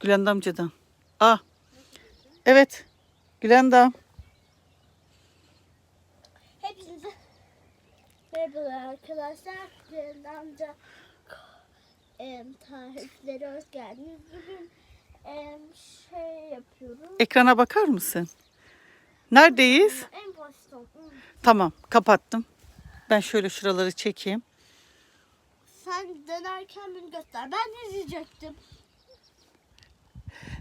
Gülendam amcadan. Ah. Evet. Gülendam. Hepinize merhabalar arkadaşlar. Ceren amca em, tarifleri hoş geldiniz. Bugün em, şey yapıyoruz. Ekrana bakar mısın? Neredeyiz? En baştan un. Tamam kapattım. Ben şöyle şuraları çekeyim. Sen dönerken beni göster. Ben izleyecektim.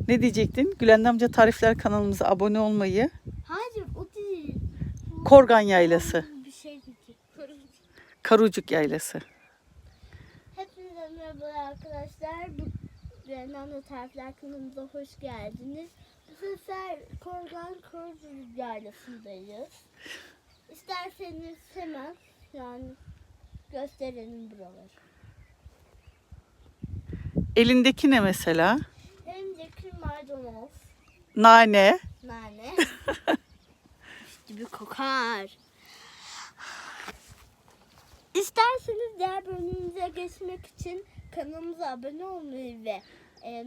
Ne diyecektin? Gülendam amca tarifler kanalımıza abone olmayı. Hayır o değil. Korgan Yaylası. Bir şey diyecek. Karucuk Yaylası. Hepinize merhabalar arkadaşlar. Bu amca tarifler kanalımıza hoş geldiniz. Bu sefer Korgan Korcuk Yaylası'ndayız. İsterseniz hemen yani gösterelim buraları. Elindeki ne mesela? Nane. nane. gibi kokar. İsterseniz diğer bölümümüze geçmek için kanalımıza abone olmayı ve e,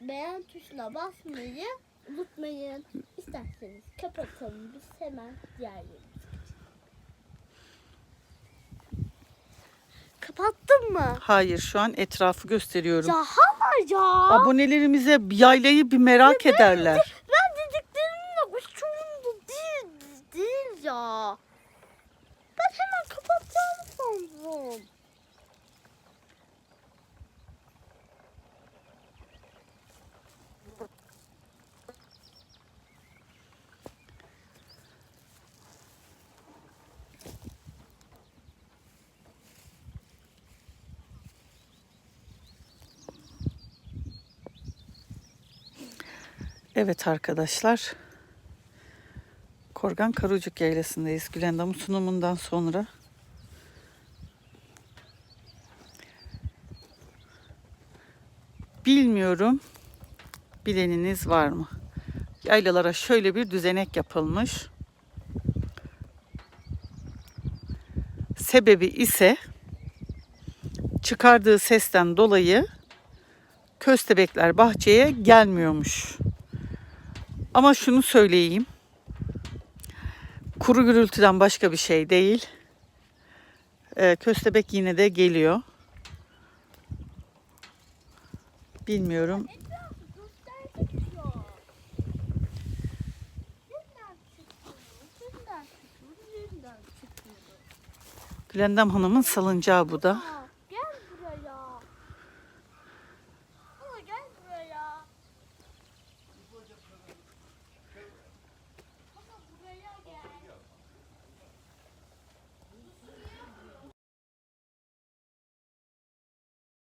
beğen tuşuna basmayı unutmayın. İsterseniz kapatalım biz hemen diğer geçelim. Kapattın mı? Hayır şu an etrafı gösteriyorum. Hayır ya. Abonelerimize yaylayı bir merak ederler. Ben dediklerimle uçurum değil, değil ya. Ben hemen kapatacağım sandım. Evet arkadaşlar. Korgan Karucuk Yaylası'ndayız. Gülendam'ın sunumundan sonra. Bilmiyorum. Bileniniz var mı? Yaylalara şöyle bir düzenek yapılmış. Sebebi ise çıkardığı sesten dolayı köstebekler bahçeye gelmiyormuş. Ama şunu söyleyeyim. Kuru gürültüden başka bir şey değil. Ee, köstebek yine de geliyor. Bilmiyorum. Gülendam Hanım'ın salıncağı bu da.